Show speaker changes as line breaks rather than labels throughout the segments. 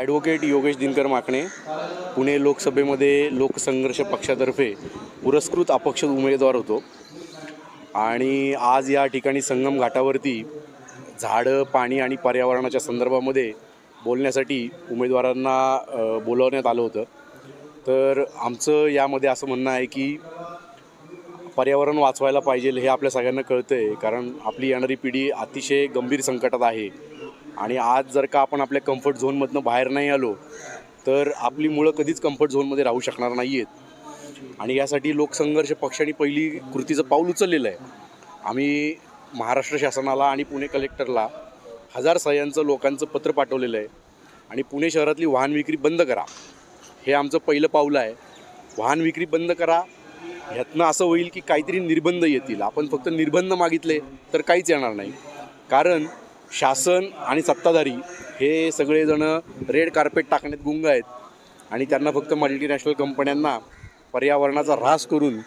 Advocate Yogesh Dinkar Makane Pune लोकसभेमध्ये लोकसंघर्ष पक्षातर्फे पुरस्कृत अपक्ष उमेदवार होतो. आणि आज या ठिकाणी संगम घाटावरती झाडं पाणी आणि पर्यावरणाच्या संदर्भामध्ये बोलण्यासाठी उमेदवारांना बोलावण्यात बोलवण्यात आलं होतं. तर आमचं यामध्ये असं म्हणणं आहे की पर्यावरण वाचवायला पाहिजे हे आपल्या सगळ्यांना कळतं आहे कारण आपली येणारी पिढी अतिशय गंभीर संकटात आहे. आणि आज जर का आपण आपल्या कम्फर्ट झोनमधनं बाहेर नाही आलो तर आपली मुळं कधीच कम्फर्ट झोनमध्ये राहू शकणार नाही आहेत आणि यासाठी लोकसंघर्ष पक्षाने पहिली कृतीचं पाऊल उचललेलं आहे. आम्ही महाराष्ट्र शासनाला आणि पुणे कलेक्टरला हजार सह्यांचं लोकांचं पत्र पाठवलेलं आहे. आणि पुणे शहरातली वाहन विक्री बंद करा. हे आमचं पहिलं पाऊल आहे. वाहन विक्री बंद करा. ह्यातनं असं होईल की काहीतरी निर्बंध येतील. आपण फक्त निर्बंध मागितले तर काहीच येणार नाही. कारण शासन आणि सत्ताधारी हे सगळेजणं रेड कार्पेट टाकण्यात गुंग आहेत. आणि त्यांना फक्त मल्टीनॅशनल कंपन्यांना पर्यावरणाचा ऱ्हास करून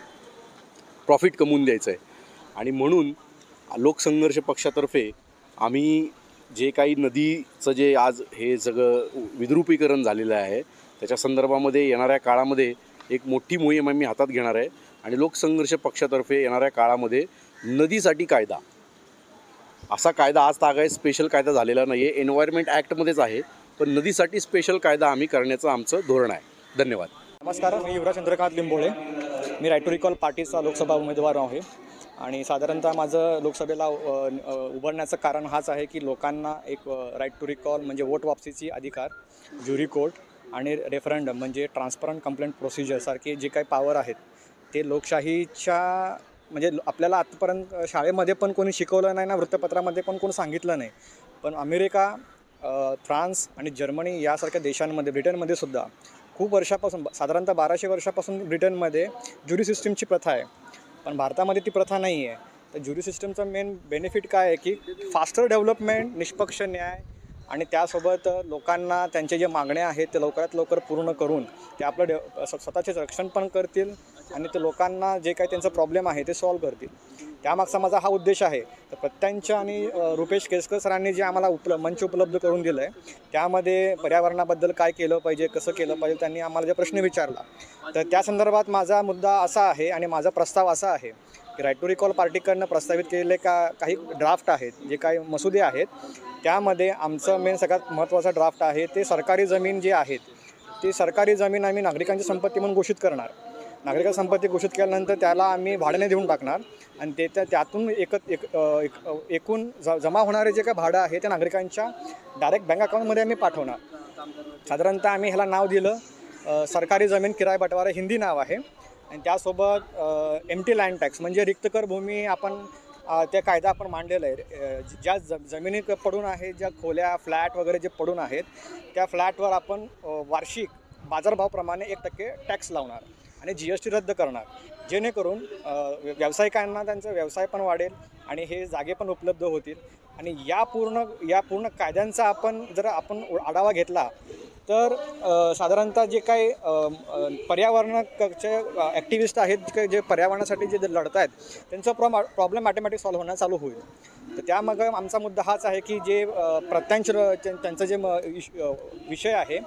प्रॉफिट कमवून द्यायचं आहे आणि म्हणून लोकसंघर्ष पक्षातर्फे आम्ही जे काही नदीचं जे आज हे सगळं विद्रुपीकरण झालेलं आहे त्याच्या संदर्भामध्ये येणाऱ्या काळामध्ये एक मोठी मोहीम आम्ही हातात घेणार आहे. आणि लोकसंघर्ष पक्षातर्फे येणाऱ्या काळामध्ये नदीसाठी कायदा असा कायदा आज तागाय स्पेशल कायदा झालेला नाही आहे एन्व्हायरमेंट ॲक्टमध्येच आहे पण नदीसाठी स्पेशल कायदा आम्ही करण्याचं आमचं धोरण आहे. धन्यवाद.
नमस्कार मी युवराज चंद्रकांत लिंबोळे. मी राईट टू रिकॉल पार्टीचा लोकसभा उमेदवार आहे. आणि साधारणतः माझं लोकसभेला उभारण्याचं कारण हाच आहे की लोकांना एक राईट टू रिकॉल म्हणजे वोट वापसीची अधिकार ज्युरी कोर्ट आणि रेफरंडम म्हणजे ट्रान्सपरंट कंप्लेंट प्रोसिजरसारखे जे काही पॉवर आहेत ते लोकशाहीच्या म्हणजे आपल्याला आत्तापर्यंत शाळेमध्ये पण कोणी शिकवलं नाही ना वृत्तपत्रामध्ये पण कोणी सांगितलं नाही. पण अमेरिका फ्रान्स आणि जर्मनी यासारख्या देशांमध्ये ब्रिटनमध्ये सुद्धा खूप वर्षापासून साधारणतः बाराशे वर्षापासून ब्रिटनमध्ये ज्युरी सिस्टीमची प्रथा आहे. पण भारतामध्ये ती प्रथा नाही आहे. तर ज्युरी सिस्टमचा मेन बेनिफिट काय आहे की फास्टर डेव्हलपमेंट निष्पक्ष न्याय आणि त्यासोबत लोकांना त्यांचे जे मागण्या आहेत ते लवकरात लवकर पूर्ण करून ते आपलं डे स्वतःचे रक्षण पण करतील आणि ते लोकांना जे काही त्यांचा प्रॉब्लेम आहे ते सॉल्व करतील. त्यामागचा माझा हा उद्देश आहे. तर प्रत्यांच्या आणि रुपेश केसकर सरांनी जे आम्हाला उपल मंच उपलब्ध करून दिलं आहे त्यामध्ये पर्यावरणाबद्दल काय केलं पाहिजे कसं केलं पाहिजे त्यांनी आम्हाला जे प्रश्न विचारला. तर त्या संदर्भात माझा मुद्दा असा आहे आणि माझा प्रस्ताव असा आहे की राईट टू रिकॉल पार्टीकडनं प्रस्तावित केलेले का काही ड्राफ्ट आहेत जे काही मसुदे आहेत त्यामध्ये आमचं मेन सगळ्यात महत्त्वाचा ड्राफ्ट आहे ते सरकारी जमीन जे आहेत ती सरकारी जमीन आम्ही नागरिकांची संपत्ती म्हणून घोषित करणार. नागरिक संपत्ती घोषित केल्यानंतर त्याला आम्ही भाड्याने देऊन टाकणार. आणि ते त्या त्यातून एकत एक एक एकूण ज जमा होणारे जे काही भाडं आहे ते नागरिकांच्या डायरेक्ट बँक अकाउंटमध्ये आम्ही पाठवणार. साधारणतः आम्ही ह्याला नाव दिलं सरकारी जमीन किराय बटवारा हिंदी नाव आहे. आणि त्यासोबत एम टी लँड टॅक्स म्हणजे रिक्तकर भूमी आपण त्या कायदा आपण मांडलेला आहे. ज्या ज जमिनी पडून आहेत ज्या खोल्या फ्लॅट वगैरे जे पडून आहेत त्या फ्लॅटवर आपण वार्षिक बाजारभावाप्रमाणे एक टक्के टॅक्स लावणार. आणि जी एस टी रद्द करणार. जेणेकरून व्यावसायिकांना त्यांचा व्यवसाय पण वाढेल आणि हे जागे पण उपलब्ध होतील. आणि या पूर्ण या पूर्ण कायद्यांचा आपण जर आपण आढावा घेतला तर साधारणतः जे काही पर्यावरणाचे ॲक्टिव्हिस्ट आहेत जे जे पर्यावरणासाठी जे लढत आहेत त्यांचा प्रॉ प्रॉब्लेम ॲटोमॅटिक सॉल्व्ह होणं चालू होईल. तर त्यामागं आमचा मुद्दा हाच आहे की जे प्रत्यांश त्यांचं जे म- विषय आहे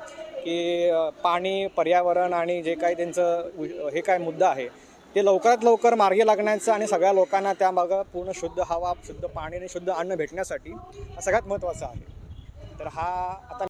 की पाणी पर्यावरण आणि जे काही त्यांचं हे काय मुद्दा आहे ते लवकरात लवकर मार्गी लागण्याचं आणि सगळ्या लोकांना त्यामागं पूर्ण शुद्ध हवा शुद्ध पाणी आणि शुद्ध अन्न भेटण्यासाठी हा सगळ्यात महत्त्वाचा आहे. तर हा आता